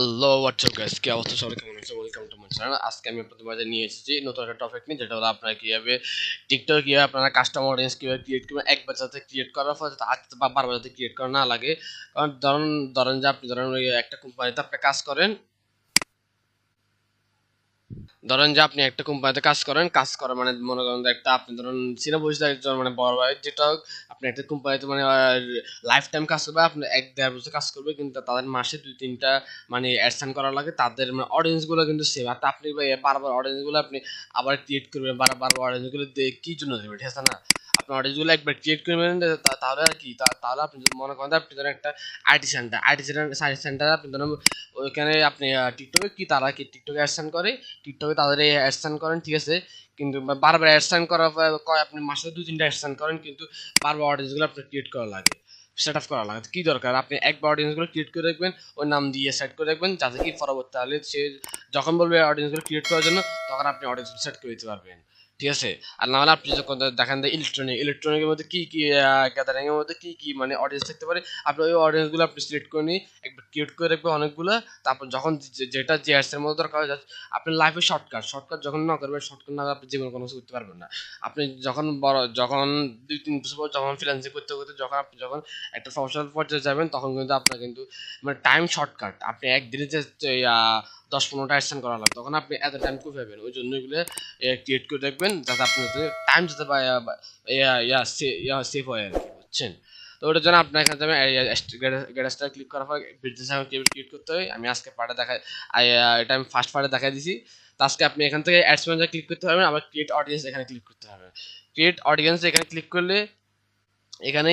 Hello WhatsApp guys কি অবস্থা? সবাই কেমন আছে ওয়েলকাম টু মাই চ্যানেল আজকে আমি আপনাদের মাঝে নিয়ে এসেছি নতুন একটা টপিক নিয়ে, যেটা হলো আপনারা কীভাবে টিকটক কীভাবে আপনারা কাস্টমার অডিয়েন্স কীভাবে ক্রিয়েট করবেন, একবার যাতে ক্রিয়েট করার পর যাতে আজ বারবার যাতে ক্রিয়েট করা না লাগে। কারণ ধরুন, ধরেন যে আপনি, ধরেন একটা কোম্পানিতে আপনি কাজ করেন ধরেন যে আপনি একটা কোম্পানিতে কাজ করেন কাজ করা মানে মনে করেন একটা আপনি ধরেন সিনে বসে একজন মানে বড় ভাই যেটা হোক, আপনি একটা কোম্পানিতে মানে লাইফ টাইম কাজ করবে আপনি এক দেড় বছর কাজ করবে কিন্তু তাদের মাসে দুই তিনটা মানে অ্যাডসান করা লাগে তাদের মানে অডিয়েন্সগুলো কিন্তু সেম আর আপনি বারবার অডিয়েন্সগুলো আপনি আবার ক্রিয়েট করবেন বারবার অডিয়েন্সগুলো কি জন্য দেবেন ঠিক আছে না? আপনি অডিয়েন্সগুলো একবার ক্রিয়েট করবেন তা- তাহলে আর কি তাহলে আপনি যদি মনে করেন আপনি ধরেন একটা IT centre IT centre centre আপনি ধরেন ওইখানে আপনি টিকটকে কি তারা কি টিকটকে অ্যাডসান করে? টিকটকে তাদের অ্যাডসান করেন, ঠিক আছে? কিন্তু বারবার অ্যাডসান করার পর কয় আপনি মাসে দু তিনটা অ্যাডসান করেন, কিন্তু বারবার অডিয়েন্সগুলো আপনার ক্রিয়েট করা লাগে সেট আপ করা লাগে। কী দরকার? আপনি একবার অডিয়েন্সগুলো ক্রিয়েট করে রাখবেন ওই নাম দিয়ে সেট করে রাখবেন যাতে কি পরবর্তী তাহলে সে যখন বলবে অডিয়েন্সগুলো ক্রিয়েট করার জন্য, তখন আপনি অডিয়েন্স সেট করে দিতে পারবেন। ঠিক আছে? আর না হলে আপনি যখন দেখেন যে ইলেকট্রনিক ইলেকট্রনিকের মধ্যে কী কী গ্যাদারিং এর মধ্যে কী কী মানে অডিয়েন্স থাকতে পারে, আপনি ওই অডিয়েন্সগুলো আপনি সিলেক্ট করে নিয়ে একবার ক্রিয়েট করে রাখবেন অনেকগুলো। তারপর যখন যেটা যে অ্যাডস এর মধ্যে দরকার হয়, আপনি লাইফে শর্টকাট শর্টকাট যখন না করবেন শর্টকাট না আপনি জীবনে কোনো কিছু করতে পারবেন না। আপনি যখন বড়, যখন দুই তিন বছর পর যখন ফ্রিল্যান্সিং করতে করতে যখন আপনি যখন একটা প্রফেশনাল পর্যায়ে যাবেন, তখন কিন্তু আপনার কিন্তু মানে টাইম শর্টকাট আপনি একদিনে যে দশ পনেরোটা অ্যাকশন করা লাগে তখন আপনি এত টাইম খুব পাবেন? ওই জন্য এগুলো ক্রিয়েট করে রাখবেন যাতে আপনি টাইম যাতে ইয়া সেভ হয় আর কি, বুঝছেন? তো ওটার জন্য আপনার এখানে যাবেন গ্যারেজটা ক্লিক করার পর বিজনেস কীভাবে ক্রিয়েট করতে হয় আমি আজকে পার্টে দেখা এটা আমি ফার্স্ট পার্টে দেখা দিছি। তো আজকে আপনি এখান থেকে অ্যাডস ম্যানেজার ক্লিক করতে পারবেন, আবার ক্রিয়েট অডিয়েন্স এখানে ক্লিক করতে হবে। ক্রিয়েট অডিয়েন্স এখানে ক্লিক করলে এখানে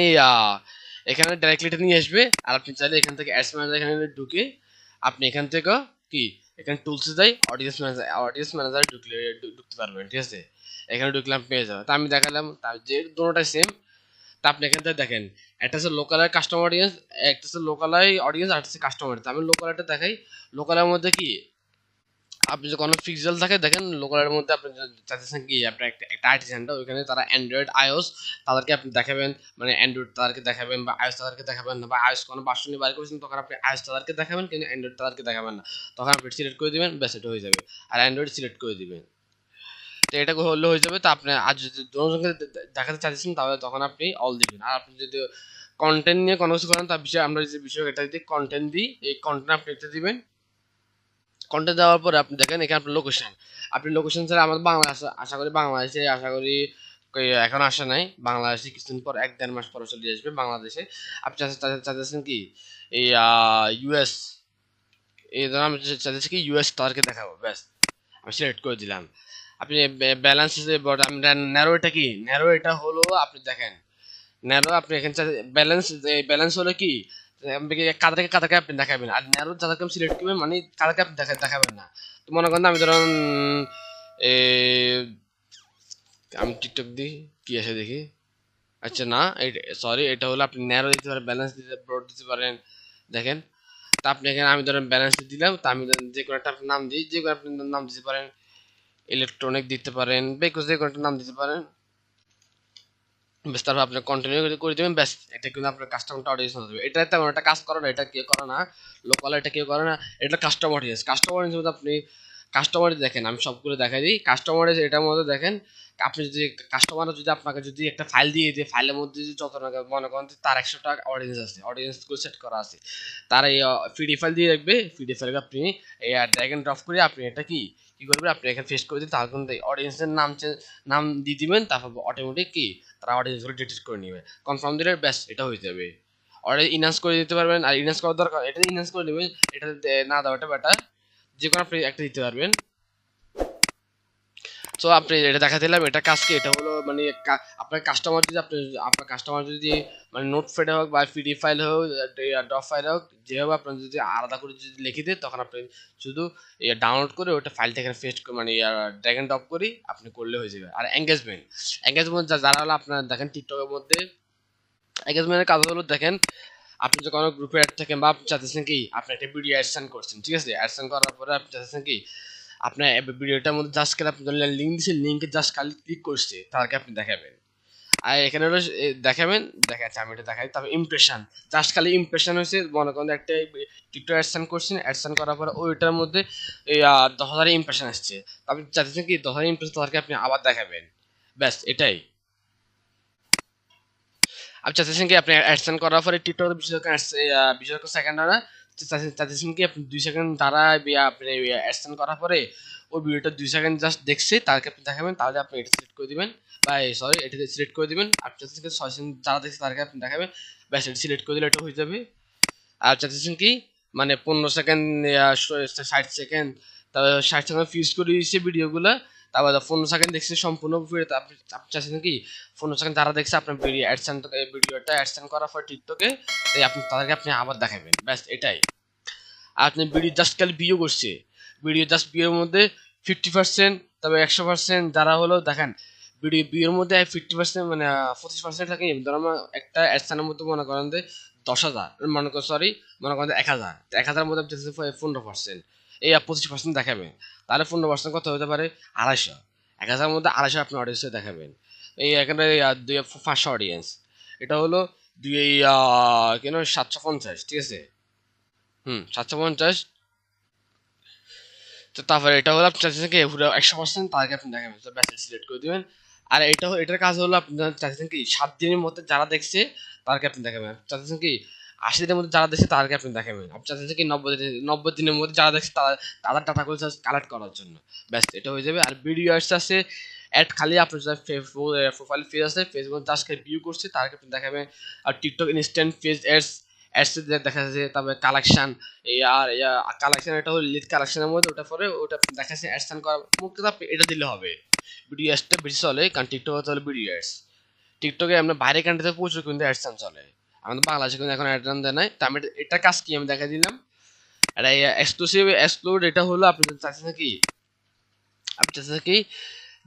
এখানে ডাইরেক্টলি এটা নিয়ে আসবে। আর আপনি চাইলে এখান থেকে অ্যাডস ম্যানেজার এখানে ঢুকে আপনি এখান থেকে কি এখানে টুলসে যাই অডিয়েন্স ম্যানেজার অডিয়েন্স ম্যানেজার ঢুকলে ঢুকতে পারবেন ঠিক আছে? এখানে ঢুকলাম, পেয়ে যাবে। তা আমি দেখালাম তার যে দুটোটাই সেম তা আপনি এখান থেকে দেখেন। একটা হচ্ছে লোকালের কাস্টমার অডিয়েন্স একটা হচ্ছে লোকালাই অডিয়েন্স আর হচ্ছে কাস্টমার আমি লোকাল দেখাই। লোকালের মধ্যে কি? আপনি যদি কোনো পিক্সেল থাকে, দেখেন লোকালের মধ্যে আপনি চাইতেছেন কি আপনার একটা একটা আইটি সেন্টার ওইখানে তারা অ্যান্ড্রয়েড আইওস তাদেরকে আপনি দেখাবেন মানে অ্যান্ড্রয়েড তাদেরকে দেখাবেন বা আইওস তাদেরকে দেখাবেন না, বা আইওস কোনো বাসন নিয়ে বাইর করেছেন তখন আপনি আইওস তাদেরকে দেখাবেন, কিন্তু অ্যান্ড্রয়েড তাদেরকে দেখাবেন না। তখন আপনি সিলেক্ট করে দেবেন, ব্যাস, এটা হয়ে যাবে। আর অ্যান্ড্রয়েড সিলেক্ট করে দিবেন। তো এটা হলে হয়ে যাবে, তো আপনি আজ যদি জনসংখ্যা দেখাতে চাইছেন তাহলে তখন আপনি অল দিবেন। আর আপনি যদি কন্টেন্ট নিয়ে কোনো কিছু করেন, তার বিষয়ে আমরা যে বিষয় এটা যদি কন্টেন্ট দিই, এই কন্টেন্ট আপনি এটা দিবেন। কন্টেন্ট দেওয়ার পরে আপনি দেখেন এখানে আপনার লোকেশন আপনি লোকেশন ছাড়া আমাদের বাংলাদেশ, আশা করি বাংলাদেশে, আশা করি এখন আসে নাই। বাংলাদেশে কিছুদিন পর, এক দেড় মাস পরে চলে আসবে বাংলাদেশে। আপনি চাইতেছেন কি? এই ইউএস এই ধরুন আমি চা- চাইতেছি কি ইউএস তাদেরকে দেখাবো, ব্যাস। আমি সিলেক্ট করে দিলাম। আপনি ব্যালেন্স আমি ন্যারো এটা কি? ন্যারো এটা হলো, আপনি দেখেন। ন্যারো আপনি এখানে ব্যালেন্স ব্যালেন্স হলো কি? কাদাকে কাদাকে আপনি দেখাবেন? আর ন্যারো যাদেরকে আপনি সিলেক্ট করবেন মানে কাদাকে আপনি দেখা দেখাবেন না। তো মনে করেন আমি ধরুন আমি টিকটক দিই, কি আছে দেখি? আচ্ছা না সরি এটা হলো আপনি ন্যারো দিতে পারেন ব্যালেন্স দিতে ব্রড দিতে পারেন। দেখেন, তা আপনি এখানে আমি ধরেন ব্যালেন্স দিলাম, তা আমি যে কোনো একটা নাম দিই, যে কোনো আপনি নাম দিতে পারেন। ইলেকট্রনিক দিতে পারেন বেকজ যে কোনো একটা নাম দিতে পারেন। বেশ তারপর আপনি কন্টিনিউ করে দেবেন, ব্যাস, এটা কিন্তু আপনার কাস্টমারটা অডিয়েন্স হয়ে যাবে এটা তেমন একটা কাজ করে না, এটা কেউ করে না লোকাল এটা কেউ করে না, এটা কাস্টমার অডিয়েন্স কাস্টমার অডিয়েন্স আপনি কাস্টমার দেখেন, আমি সবগুলো দেখাই দিই। কাস্টমার এটার মধ্যে দেখেন, আপনি যদি কাস্টমার যদি আপনাকে যদি একটা ফাইল দিয়ে দিয়ে ফাইলের মধ্যে যদি যত টাকা মনে করেন তার একশো টাকা অডিয়েন্স আছে অডিয়েন্সগুলো সেট করা আছে, তার এই ফিডি ফাইল দিয়ে রাখবে ফিডি ফাইলকে আপনি, এই ড্র্যাগ এন্ড ড্রপ করে আপনি এটা কি কি করবেন আপনি এখানে ফেস করে দিন, তাহলে কিন্তু অডিয়েন্সের নাম নাম দিয়ে দিবেন, তারপর অটোমেটিক কি? তারা অডিয়েন্সগুলো ডিটেক্ট করে নেবে। কনফার্ম দিলে ব্যাস, এটা হয়ে যাবে। অর্ডার ইনহান্স করে দিতে পারবেন, আর ইনহান্স করার দরকার, এটা ইনহান্স করে নেবেন, এটা না দেওয়াটা বেটার যে কোনো আপনি একটা দিতে পারবেন। তো আপনি এটা দেখা দিলাম এটা কাজকে এটা হলো মানে আপনার কাস্টমার যদি আপনি, আপনার কাস্টমার যদি মানে নোট ফেডে হোক বা পিডি ফাইল হোক ডপ ফাইল হোক, যেভাবে আপনার যদি আলাদা করে যদি লিখে দেন, তখন আপনি শুধু ডাউনলোড করে ওটা এখানে পেস্ট করে মানে ড্র্যাগ এন্ড ড্রপ করি আপনি করলে হয়ে যাবে। আর এঙ্গেজমেন্ট এঙ্গেজমেন্ট যারা হলো আপনার দেখেন টিকটকের মধ্যে এঙ্গেজমেন্টের কাজ হলো দেখেন, আপনি যে কোনো গ্রুপে অ্যাড থাকেন বা আপনি চাইতেছেন কি, আপনি একটা ভিডিও অ্যাডসান করছেন, ঠিক আছে? অ্যাডসান করার পরে আপনি চাইতেছেন কি আপনার ভিডিওটার মধ্যে জাস্ট করে আপনি লিঙ্ক দিচ্ছেন লিঙ্কে জাস্ট খালি ক্লিক করছে তাদেরকে আপনি দেখাবেন। আর এখানে হলো দেখাবেন, দেখাচ্ছে, আমি এটা দেখাই। তারপর ইমপ্রেশন জাস্ট খালি ইমপ্রেশন হয়েছে, মনে করেন একটা টিকটক অ্যাডসান করছেন অ্যাডসান করার পরে ওইটার মধ্যে দশ হাজার ইমপ্রেশন আসছে। তো আপনি চাইছেন কি, দশ হাজার ইমপ্রেশন তাদেরকে আপনি আবার দেখাবেন? ব্যাস, এটাই। আপনি চাইছেন কি, আপনি অ্যাডসান করার পরে টিকটক বিশেষ করে বিশেষ করে সেকেন্ড চাইছেন কি আপনি দুই সেকেন্ড তারা আপনি অ্যাডসান করার পরে ওই ভিডিওটা দুই সেকেন্ড জাস্ট দেখছে তাদেরকে আপনি দেখাবেন, তাহলে আপনি এটা সিলেক্ট করে দিবেন। বা সরি এটা সিলেক্ট করে দিবেন। আপনি চাইছেন কি ছয় সেকেন্ড যারা দেখছে তাদেরকে আপনি দেখাবেন। ব্যাস, এটা সিলেক্ট করে দিলে এটা হয়ে যাবে। আর চাইছেন কি? মানে পনেরো সেকেন্ড ষাট সেকেন্ড তারপর ষাট সেকেন্ড ফিউজ করে দিয়েছে ভিডিওগুলো তারপর পনেরো সেকেন্ড দেখছে সম্পূর্ণ ভিডিও আপনি চাইছেন কি? পনেরো সেকেন্ড যারা দেখছে আপনার ভিডিও অ্যাডসান ভিডিওটা অ্যাডসান করার পর টিকটকে তাই আপনি তাদেরকে আপনি আবার দেখাবেন। ব্যাস, এটাই। আপনি ভিডিও জাস্ট খালি ভিডিও করছে। ভিডিও জাস্ট ভিডিওর মধ্যে ফিফটি পার্সেন্ট তবে একশো পার্সেন্ট যারা হলো, দেখেন ভিডিও ভিডিওর মধ্যে ফিফটি পার্সেন্ট মানে পঁচিশ পার্সেন্ট থাকে, ধরো একটা অ্যাডসানের মধ্যে মনে করেন যে দশ হাজার, মনে করেন সরি মনে করেন এক হাজার। এক হাজারের মধ্যে পনেরো পার্সেন্ট এই পঁচিশ পার্সেন্ট দেখাবেন তাহলে পনেরো পার্সেন্ট কত হতে পারে? আড়াইশো। এক হাজারের মধ্যে আড়াইশো আপনি অডিয়েন্সে দেখাবেন। এই এখানে দুই পাঁচশো অডিয়েন্স এটা হলো দুই কেন সাতশো পঞ্চাশ, ঠিক আছে? হুম, সাতশো পঞ্চাশ। তো তারপরে এটা হলো আপনি চাইছেন কি, পুরো একশো পার্সেন্ট তাদেরকে আপনি দেখাবেন। তো ব্যাস সিলেক্ট করে দিবেন। আর এটা এটার কাজ হলো আপনার চাইছেন কি, সাত দিনের মধ্যে যারা দেখছে, তাদেরকে আপনি দেখাবেন। চাইছেন কি আশি দিনের মধ্যে যারা দেখছে, তাদেরকে আপনি দেখাবেন। আপনি চাইছেন কি নব্বই দিন নব্বই দিনের মধ্যে যারা দেখছে, তারা, তাদের ডাটাগুলো কালেক্ট করার জন্য। ব্যাস, এটা হয়ে যাবে। আর ভিডিও অ্যাডস আছে অ্যাড খালি আপনার যারা প্রোফাইল পেজ আছে ফেসবুক খালি ভিউ করছে, তাদেরকে আপনি দেখাবেন। আর TikTok instant page ads ads দেখা যাচ্ছে, তারপরে কালেকশন এই আর কালেকশন এটা হলো লিড কালেকশনের মধ্যে, ওটা পরে ওটা দেখা যাচ্ছে অ্যাডসান করা মুক্ত আপনি এটা দিলে হবে। ভিডিও অ্যাডসটা বেশি চলে, কারণ টিকটক চলে ভিডিও অ্যাডস টিকটকে আমরা বাইরে কান্ট্রিতে প্রচুর কিন্তু অ্যাডসান চলে। আমাদের বাংলাদেশে কিন্তু এখন অ্যাডসান দেয় নাই। তো আমি এটা- কাজ কি? আমি দেখা দিলাম। এটা এক্সক্লুসিভ এক্সক্লুড এটা হলো আপনি চাচ্ছেন কি? আপনি চাচ্ছেন কি?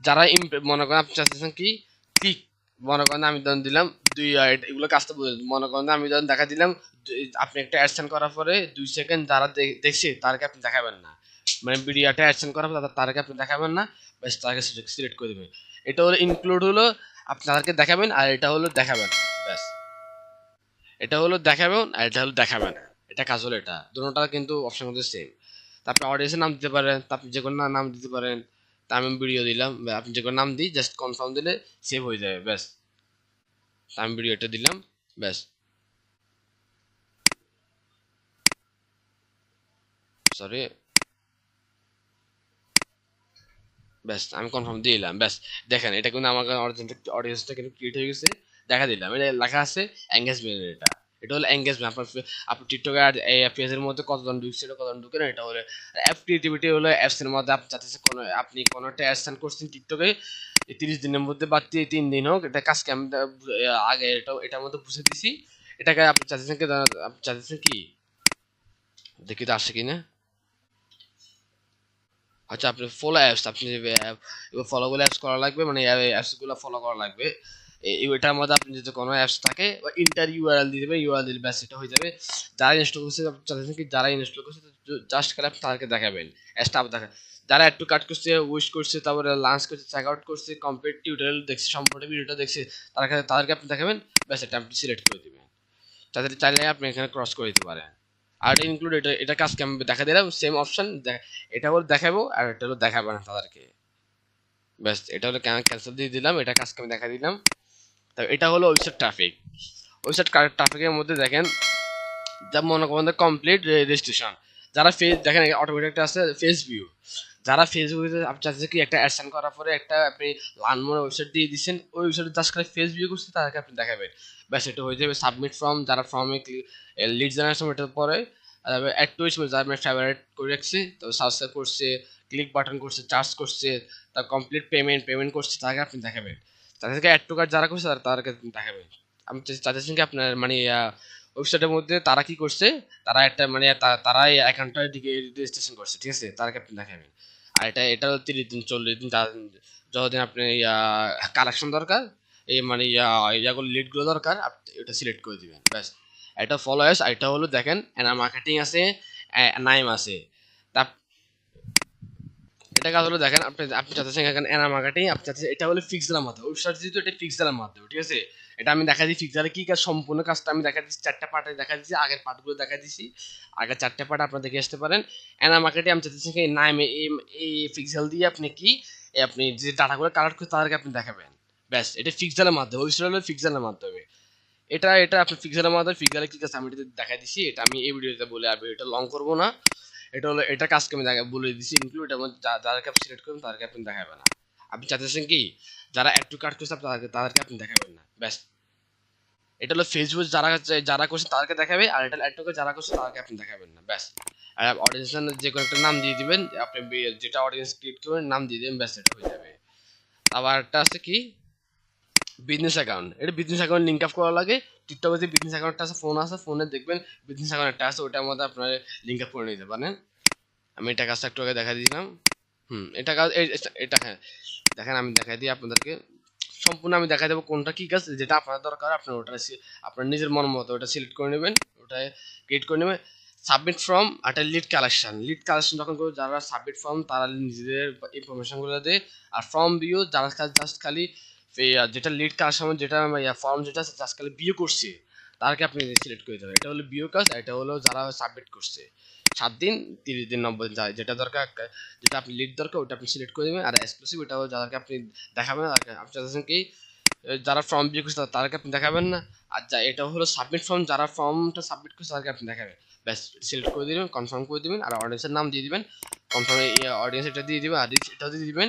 যারা মনে করেন আপনি চাচ্ছেন কি? ক্লিক মনে করেন আমি ধরুন দিলাম দুই এগুলো কাজটা বুঝে মনে করেন আমি ধরুন দেখা দিলাম আপনি একটা অ্যাডসেন্ট করার পরে দুই সেকেন্ড যারা দেখছে, তাদেরকে আপনি দেখাবেন না। মানে ভিডিওটা অ্যাডসেন্ট করার পর তাদেরকে আপনি দেখাবেন না। বেশ তাদেরকে সিলেক্ট করে দেবেন। এটা হলো ইনক্লুড হলো আপনি তাদেরকে দেখাবেন আর এটা হলো দেখাবেন। ব্যাস এটা হলো দেখাবেন আর এটা হলো দেখাবেন না। এটা কাজ হলো এটা। দুটোটা কিন্তু অপশন মধ্যে সেম তারপরে অডিয়েন্সের নাম দিতে পারেন, তারপর যে কোনো নাম দিতে পারেন। তা আমি ভিডিও দিলাম আপনি যে কোনো নাম দিই জাস্ট কনফার্ম দিলে সেভ হয়ে যাবে, ব্যাস। আমি ভিডিওটা দিলাম, ব্যাস। সরি ব্যাস, আমি কনফার্ম দিয়ে দিলাম ব্যাস। দেখেন, এটা কিন্তু আমার অডিয়েন্সটা কিন্তু ক্রিয়েট হয়ে গেছে। দেখা দিলাম। এটা লেখা আছে এঙ্গেজমেন্ট এটা। এটা হলো এঙ্গেজমেন্ট আপনার আপনি টিকটকে আর পেজের মধ্যে কতজন ঢুকছে এটা, কতজন ঢুকে না, এটা হলো অ্যাপ ক্রিয়েটিভিটি হলো অ্যাপসের মধ্যে আপনি চাইতেছে কোনো আপনি কোনো একটা অ্যাড সেন্ড করছেন টিকটকে তিরিশ দিনের মধ্যে বা তিন দিন হোক, এটা কাজকে আমি আগে এটা এটার মধ্যে বুঝে দিছি। এটাকে আপনি চাচ্ছেন কি আপনি চাইতেছেন কি? দেখি তো আসে কিনা। আচ্ছা আপনি ফলো অ্যাপস আপনি ফলো গুলো অ্যাপস করা লাগবে মানে অ্যাপসগুলো ফলো করা লাগবে। এটার মধ্যে আপনি যদি কোনো অ্যাপস থাকে, বা ইন্টার ইউআরএল দিয়ে দেবেন ইউআরএল দিলে ব্যাস এটা হয়ে যাবে। যারা ইনস্টল করছে চাইছেন কি যারা ইনস্টল করছে জাস্ট আপনি তাদেরকে দেখাবেন। আপনি দেখা যারা একটু কাট করছে উইশ করছে, তারপরে লাঞ্চ করছে চেক আউট করছে কমপ্লিট টিউটোরিয়াল দেখছে, সম্পূর্ণ ভিডিওটা দেখছে তাদেরকে তাদেরকে আপনি দেখাবেন, ব্যাস এটা আপনি সিলেক্ট করে দেবেন। তাদের চাইলে আপনি এখানে ক্রস করে দিতে পারেন। আর এটা ইনক্লুড এটা এটা কাজকে আমি দেখা দিলাম? সেম অপশন এটা হলো দেখাবো, আর এটা হলো দেখাবো না তাদেরকে। ব্যাস, এটা হলো ক্যান্সেল দিয়ে দিলাম, এটা কাজকে আমি দেখা দিলাম। তো এটা হলো ওয়েবসাইট ট্রাফিক ওয়েবসাইট ট্রাফিকের মধ্যে দেখেন, যা মনে করেন কমপ্লিট রেজিস্ট্রেশন যারা ফেস দেখেন অটোমেটিক আছে ফেস ভিউ যারা ফেসবুকে আপনি চাচ্ছেন কি একটা অ্যাডসেন করার পরে একটা আপনি লানমোর ওয়েবসাইট দিয়ে দিচ্ছেন, ওই ওয়েবসাইটে জাস্ট করে ফেস ভিউ করছে, তাদেরকে আপনি দেখাবেন। ব্যাস, এটা হয়ে যাবে সাবমিট ফর্ম যারা ফর্মে লিড জেনারেশন এটার পরে অ্যাড টু যারা আমি ফেভারিট করে রাখছি, তো সাবস্ক্রাইব করছে ক্লিক বাটন করছে চার্জ করছে তার কমপ্লিট পেমেন্ট পেমেন্ট করছে, তাকে আপনি দেখাবেন। তাদেরকে অ্যাড টু কার্ড যারা করছে তারা তাদেরকে দেখাবেন আমি চাচ্ছেন কি আপনার মানে ওয়েবসাইটের মধ্যে তারা কি করছে, তারা একটা মানে তারা এই অ্যাকাউন্টটা রেজিস্ট্রেশন করছে, ঠিক আছে? তাদেরকে আপনি দেখাবেন। আর এটা এটা তিরিশ দিন, চল্লিশ দিন যতদিন আপনি কালেকশন দরকার, এই মানে ইয়াগুলো লিডগুলো দরকার আপনি এটা সিলেক্ট করে দিবেন, ব্যাস। এটা ফলোয়ার্স আর এটা হলো দেখেন এনার মার্কেটিং আছে নাইম আছে। এটা কাজ হলো দেখেন, আপনি আপনি চাচ্ছেন এখানে এনার মার্কেটিং আপনি চাচ্ছেন এটা হলো ফিক্সেলের মাধ্যমে। ওয়েবসাইট যেহেতু এটা ফিক্সেলের মাধ্যমে, ঠিক আছে? এটা আমি দেখা দিচ্ছি ফিক্সারে কি কাজ? সম্পূর্ণ কাজটা আমি দেখা দিচ্ছি, চারটা পার্টে দেখা দিচ্ছি, আগের পার্টগুলো দেখা দিচ্ছি। আগের চারটে পার্ট আপনারা দেখে আসতে পারেন। এনার মার্কেটে আমি চাচ্ছি নামে এই ফিক্সেল দিয়ে আপনি কি আপনি যে ডাটাগুলো কালেক্ট করে তাদেরকে আপনি দেখাবেন। ব্যাস, এটা ফিক্সেলের মাধ্যমে ওয়েবসাইট হলো ফিক্সেলের মাধ্যমে। এটা এটা আপনি ফিক্সারের মাধ্যমে ফিক্সারে কি কাজ? আমি এটা দেখাই দিছি এটা আমি এই ভিডিওতে বলে আমি এটা লং করব না। এটা হলো, এটা কাজকে আমি দেখা বলে দিছি ইনক্লুড এবং যা- যাদেরকে আপনি সিলেক্ট করবেন, তাদেরকে আপনি দেখাবেন না। আপনি চাইতেছেন কি? যারা একটু কাট করছে, তাদেরকে তাদেরকে আপনি দেখাবেন না। ব্যাস। এটা হলো ফেসবুক যারা যারা করছে, তাদেরকে দেখাবে, আর এটা একটু যারা করছে, তাদেরকে আপনি দেখাবেন না। ব্যাস। আর অডিয়েন্সের যে কোনো একটা নাম দিয়ে দিবেন, আপনি যেটা অডিয়েন্স ক্রিয়েট করবেন, নাম দিয়ে দিবেন, ব্যাস, এটা হয়ে যাবে। আবার একটা আছে কি? বিজনেস অ্যাকাউন্ট এটা বিজনেস অ্যাকাউন্ট লিঙ্ক আপ করা লাগে। টিকটকে যে বিজনেস অ্যাকাউন্টটা আছে ফোন আছে ফোনে দেখবেন বিজনেস অ্যাকাউন্ট একটা আছে ওটার মধ্যে আপনার লিঙ্ক আপ করে নিতে পারেন। আমি এটা কাজটা একটু আগে দেখা দিয়েছিলাম। হুম, এটা কাজ এটা- হ্যাঁ। দেখেন, আমি দেখাই দিই আপনাদেরকে। সম্পূর্ণ আমি দেখাই দেবো কোনটা কী কাজ, যেটা আপনার দরকার, আপনার ওটা আপনার নিজের মন মতো ওটা সিলেক্ট করে নেবেন, ওটা ক্রিয়েট করে নেবেন। সাবমিট ফর্ম একটা লিড কালেকশন লিড কালেকশন যখন করবে যারা সাবমিট ফর্ম তারা নিজেদের ইনফরমেশনগুলো দেয়। আর ফর্ম বিও যারা জাস্ট খালি যেটা লিড কালেকশন যেটা ফর্ম যেটা খালি বিও করছে, তারকে আপনি সিলেক্ট করে দেবেন। এটা হলো বিও কাজ এটা হলো যারা সাবমিট করছে। সাত দিন, তিরিশ দিন, নব্বই দিন যেটা দরকার যেটা আপনি লিড দরকার ওটা আপনি সিলেক্ট করে দেবেন। আর এক্সক্লুসিভ এটা হলো যাদেরকে আপনি দেখাবেন আপনি চাচ্ছেন কি যারা ফর্ম বিয়ে করছে তাদেরকে আপনি দেখাবেন না। আর যা, এটা হলো সাবমিট ফর্ম যারা ফর্মটা সাবমিট করছে, তাদেরকে আপনি দেখাবেন। ব্যাস সিলেক্ট করে দিবেন কনফার্ম করে দিবেন, আর অডিয়েন্সের নাম দিয়ে দিবেন। কনফার্ম অডিয়েন্স এটা দিয়ে দিবেন, আর এটাও দিয়ে দিবেন।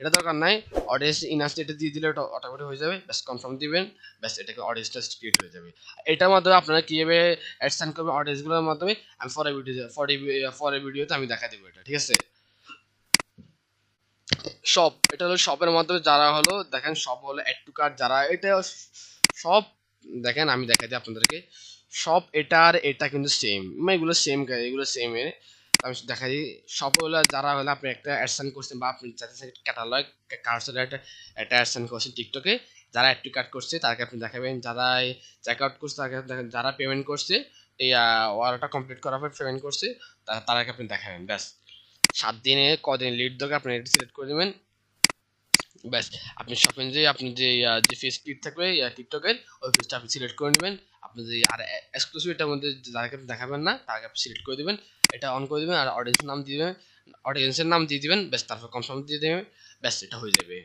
এটা দরকার নাই। অডিয়েন্স ইনাস্ট এটা দিয়ে দিলে ওটা অটোমেটিক হয়ে যাবে। ব্যাস কনফার্ম দিবেন। ব্যাস, এটাকে অডিয়েন্সটা ক্রিয়েট হয়ে যাবে। এটার মাধ্যমে আপনারা কীভাবে অ্যাডসেন্ড করবেন অডিয়েন্সগুলোর মাধ্যমে? আমি ফরে ভিডিও ফরে ফরে ভিডিওতে আমি দেখা দেবো এটা, ঠিক আছে? শপ এটা হলো শপের মাধ্যমে যারা হলো, দেখেন শপ হলো অ্যাড টু কার্ড যারা, এটা সব, দেখেন, আমি দেখাই দিই আপনাদেরকে। সব এটা আর এটা কিন্তু সেম মানে এগুলো সেম এগুলো সেম আমি দিই সব হলো যারা হলে আপনি একটা অ্যাডসেন্ড করছেন বা আপনি যাতে ক্যাটালগ কার্সের একটা একটা অ্যাডসেন্ড করছেন টিকটকে যারা অ্যাড টু কার্ড করছে তাদেরকে আপনি দেখাবেন যারা চেক আউট করছে তাকে দেখেন যারা পেমেন্ট করছে এই ওয়ারটা কমপ্লিট করার পর পেমেন্ট করছে তা- তাদেরকে আপনি দেখাবেন ব্যাস। সাত দিনে কদিন লিড দরকার আপনি এটা সিলেক্ট করে দেবেন। ব্যাস, আপনি শপিং যে, আপনি যে যে ফেস ক্লিক থাকবে টিকটকের ওই ফেসটা আপনি সিলেক্ট করে নেবেন আপনি যে, আর এক্সক্লুসিভ এটার মধ্যে যাদেরকে আপনি দেখাবেন না, তাকে আপনি সিলেক্ট করে দেবেন। এটা অন করে দেবেন আর অডিয়েন্সের নাম দিয়ে দেবেন। অডিয়েন্সের নাম দিয়ে দিবেন, ব্যাস, তারপর কনফার্ম দিয়ে দেবেন, ব্যাস, এটা হয়ে যাবে।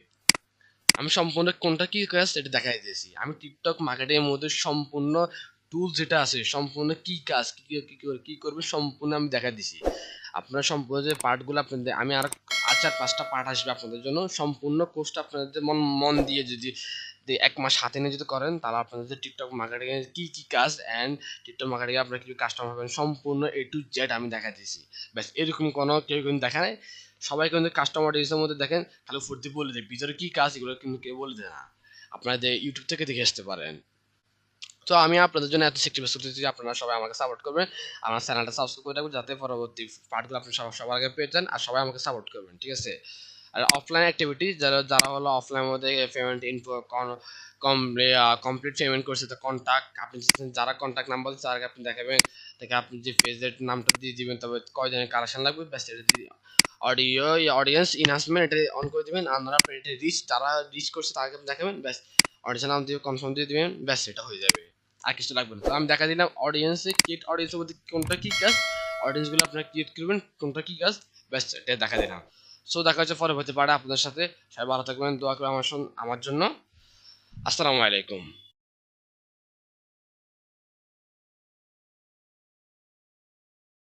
আমি সম্পূর্ণ কোনটা কি কাজ এটা দেখাই দিয়েছি। আমি টিকটক মার্কেটের মধ্যে সম্পূর্ণ টুল যেটা আছে, সম্পূর্ণ কি কাজ, কি কি- কি করে- কি করবে, সম্পূর্ণ আমি দেখাই দিছি আপনার সম্পূর্ণ যে পার্টগুলো আপনাদের, আমি আর আর চার পাঁচটা পার্ট আসবে আপনাদের জন্য। সম্পূর্ণ কোর্সটা আপনাদের মন মন দিয়ে যদি এক মাস হাতে নিয়ে যদি করেন, তাহলে আপনাদের টিকটক মার্কেটিং এর কি কি কাজ অ্যান্ড টিকটক মার্কেটিং আপনারা কি কাস্টমার পাবেন সম্পূর্ণ এ টু জেড আমি দেখা দিয়েছি। ব্যাস, এরকম কোনো কেউ কিন্তু দেখা নাই। সবাই কিন্তু কাস্টমার ডিসের মধ্যে দেখেন, খালি ফুর্তি বলে দেয়। ভিতরে কি কাজ, এগুলো কিন্তু কেউ বলে দেয় না। আপনারা যে ইউটিউব থেকে দেখে আসতে পারেন। তো আমি আপনাদের জন্য এত শিখতে ব্যস্ত হচ্ছি আপনারা সবাই আমাকে সাপোর্ট করবেন, আমার চ্যানেলটা সাবস্ক্রাইব করে রাখবেন, যাতে পরবর্তী পার্টগুলো আপনি সবার আগে পেয়ে যান, আর সবাই আমাকে সাপোর্ট করবেন, ঠিক আছে? আর অফলাইন অ্যাক্টিভিটি যারা যারা হলো অফলাইন মধ্যে পেমেন্ট ইনফো কম কমপ্লিট পেমেন্ট করছে, তো কন্ট্যাক্ট আপনি যারা কন্ট্যাক্ট নাম্বার তাদেরকে আপনি দেখাবেন। তাকে আপনি যে পেজের নামটা দিয়ে দিবেন, তবে কয়জনের কালেকশন লাগবে, ব্যাস, এটা দিয়ে অডিও অডিয়েন্স ইনহান্সমেন্ট এটা অন করে দিবেন আপনারা এটা রিচ যারা রিচ করছে তাকে আপনি দেখাবেন, ব্যাস অডিয়েন্স নাম দিয়ে কনফার্ম দিয়ে দিবেন, ব্যাস, এটা হয়ে যাবে। আর কিছু লাগবে না। তো আমি দেখা দিলাম অডিয়েন্সে ক্রিয়েট অডিয়েন্সের মধ্যে কোনটা কী কাজ অডিয়েন্সগুলো আপনারা ক্রিয়েট করবেন, কোনটা কী কাজ, ব্যাস, এটা দেখা দিলাম। সো দেখা হচ্ছে পরে হতে পারে আপনাদের সাথে। সবাই ভালো থাকবেন, দোয়া করে আমার আমার জন্য। আসসালামু আলাইকুম।